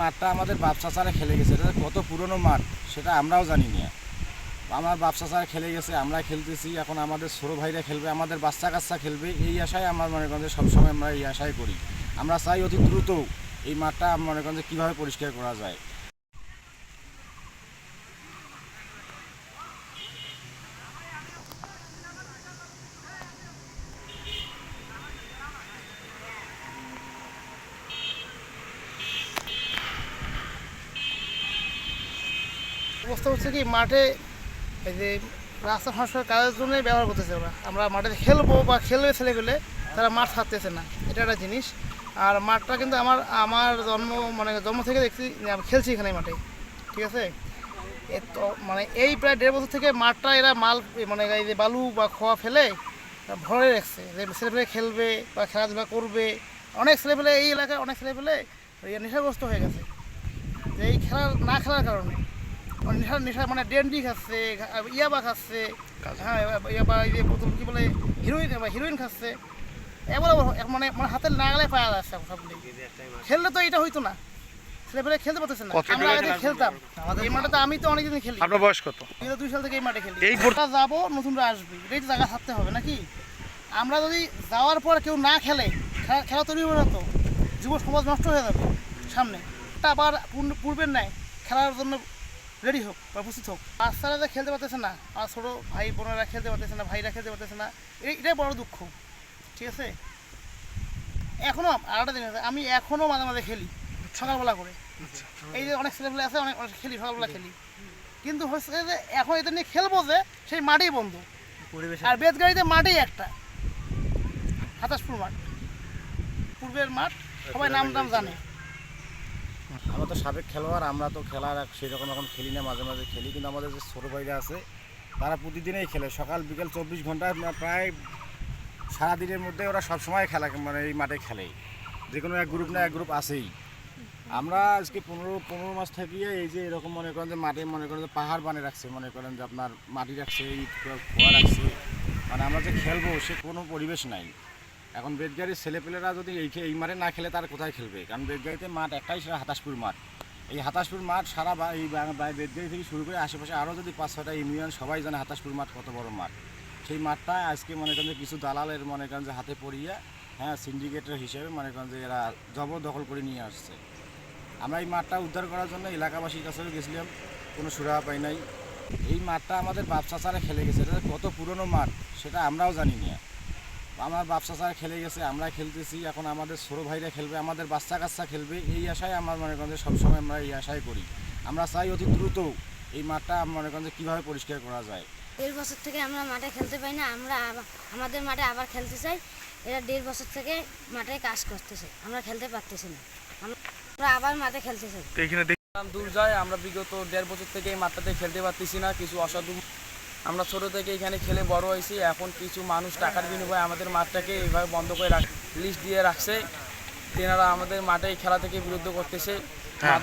মাঠটা আমাদের বাপসা চাচারা খেলে গেছে। এটা কত পুরনো মাঠ, সেটা আমরাও জানি না। আমার বাপসা চাচারা খেলে গেছে আমরা খেলতেছি। এখন আমাদের ছোটো ভাইরা খেলবে, আমাদের বাচ্চা কাচ্চা খেলবে, এই আশায় আমার মনে করেন যে সবসময় আমরা এই আশাই করি। আমরা চাই অতি দ্রুত এই মাঠটা, মনে করেন যে কীভাবে পরিষ্কার করা যায়। অবস্থা হচ্ছে কি, মাঠে এই যে রাস্তা সংস্কার কাজের জন্যই ব্যবহার করতেছে ওরা। আমরা মাঠে খেলব বা খেলবে ছেলেগুলো তারা মাঠ ছাড়তেছে না, এটা একটা জিনিস। আর মাঠটা কিন্তু আমার আমার জন্ম মানে জন্ম থেকে দেখছি, আমি খেলছি এখানে মাঠে, ঠিক আছে? তো মানে এই প্রায় দেড় বছর থেকে মাঠটা এরা মাল মানে এই যে বালু বা খোয়া ফেলে ভরে রাখছে। যে ছেলেপেলে খেলবে বা খেলাধুলা করবে, অনেক ছেলেপেলে এই এলাকায় অনেক ছেলেপেলে ইয়ে নেশাগ্রস্ত হয়ে গেছে। যে এই খেলা না খেলার কারণে। নেশা নেশা মানে ডেন্ডি খাচ্ছে ইয়াবা খাচ্ছে হ্যাঁ ইয়াবা এই যে প্রথম কী বলে হিরোইন হিরোইন খাচ্ছে। এবার মানে মানে হাতে নাগালে পাওয়া যাচ্ছে সবগুলি। খেললে তো এটা হইতো না। ছেলেপেলে খেলতে পারতেছে না। আমরা আগে খেলতাম। এই মাঠে তো আমি তো অনেকদিন খেলি। আপনার বয়স কত? দুই সাল থেকে এই মাঠে খেলি। এই এই গোটা- যাব নতুনরা আসবে। এটাই তো জায়গা থাকতে হবে নাকি? আমরা যদি যাওয়ার পর কেউ না খেলে খেলা খেলা তৈরি হবে না তো। যুব সমাজ নষ্ট হয়ে যাবে সামনে। তা আবার পূর্বের নাই খেলার জন্য রেডি হোক বা প্রস্তুত হোক। বাচ্চারা যে খেলতে পারতেছে না আর ছোটো ভাই বোনেরা খেলতে পারতেছে না ভাইরা খেলতে পারতেছে না এটাই বড় দুঃখ। ঠিক আছে? এখনও আর একটা জিনিস আছে, আমি এখনও মাঝে মাঝে খেলি সকালবেলা করে। এই যে অনেক ছেলেপেলে আছে অনেক অনেক খেলি সকালবেলা খেলি। কিন্তু হচ্ছে যে এখন এটা নিয়ে খেলব যে সেই মাঠেই বন্ধ। আর বেদগাড়িতে মাঠেই একটা। হাতাশপুর মাঠ। পূর্বের মাঠ সবাই নাম টাম জানে। আমরা তো সাবেক খেলোয়াড়, আমরা তো খেলার সেরকম এখন খেলি না, মাঝে মাঝে খেলি। কিন্তু আমাদের যে ছোটো ভাইরা আছে, তারা প্রতিদিনই খেলে। সকাল, বিকেল চব্বিশ আমরা প্রায় সারাদিনের মধ্যে ওরা সবসময় খেলা মানে এই মাঠে খেলে। যে কোনো এক গ্রুপ না এক গ্রুপ আছেই। আমরা আজকে পনেরো পনেরো মাস থাকিয়ে এই যে এরকম মনে করেন যে মাঠে মনে করেন যে পাহাড় বানিয়ে রাখছে, মনে করেন যে আপনার মাটি রাখছে, ইট খোয়া রাখছে। মানে আমরা যে খেলব সে কোনো পরিবেশ নাই। এখন বেদগাড়ির ছেলেপেলেরা যদি এই এই মাঠে না খেলে তার কোথায় খেলবে? কারণ বেদগাড়িতে মাঠ একটাই সেটা হাতাশপুর মাঠ। এই হাতাশপুর মাঠ সারা এই বেদগাড়ি থেকে শুরু করে আশেপাশে আরও যদি পাঁচ ছটা ইউনিয়ন সবাই জানে হাতাশপুর মাঠ কত বড় মাঠ। সেই মাঠটা আজকে মনে করেন যে কিছু দালালের মনে করেন যে হাতে পড়িয়ে হ্যাঁ সিন্ডিকেটের হিসেবে মনে করেন যে এরা জবরদখল করে নিয়ে আসছে। আমরা এই মাঠটা উদ্ধার করার জন্য এলাকাবাসীর কাছেও গেছিলাম, কোনো সুরাহা পাই নাই। এই মাঠটা আমাদের বাপ চাচারা খেলে গেছে। এটা কত পুরনো মাঠ, সেটা আমরাও জানি না। আমার বাপ চাচারা খেলে গেছে আমরা খেলতেছি এখন আমাদের ছোটো ভাইরা খেলবে আমাদের বাচ্চা কাচ্চা খেলবে এই আশায় আমার মনে করেন যে সবসময় আমরা এই আশাই করি। আমরা চাই অতি দ্রুত এই মাঠটা মনে করেন যে কীভাবে পরিষ্কার করা যায়। দেড় বছর থেকে আমরা মাঠে খেলতে পাই না আমরা আমাদের মাঠে আবার খেলতে চাই এরা দেড় বছর থেকে মাঠে কাজ করতেছে আমরা খেলতে পারতেছি না। আমরা আবার মাঠে খেলতে চাই। তো এখানে দেখি। নাম দূর যায় আমরা বিগত দেড় বছর থেকে এই মাঠটাতে খেলতে পারতেছি না কিছু অসাধু আমরা ছোট থেকে এখানে খেলে বড় হয়েছি এখন কিছু মানুষ টাকার বিনিময়ে আমাদের মাঠটাকে এইভাবে বন্ধ করে রাখ লিস্ট দিয়ে রাখছে তেনারা আমাদের মাঠে এই খেলা থেকে বিরুদ্ধ করতেছে হ্যাঁ।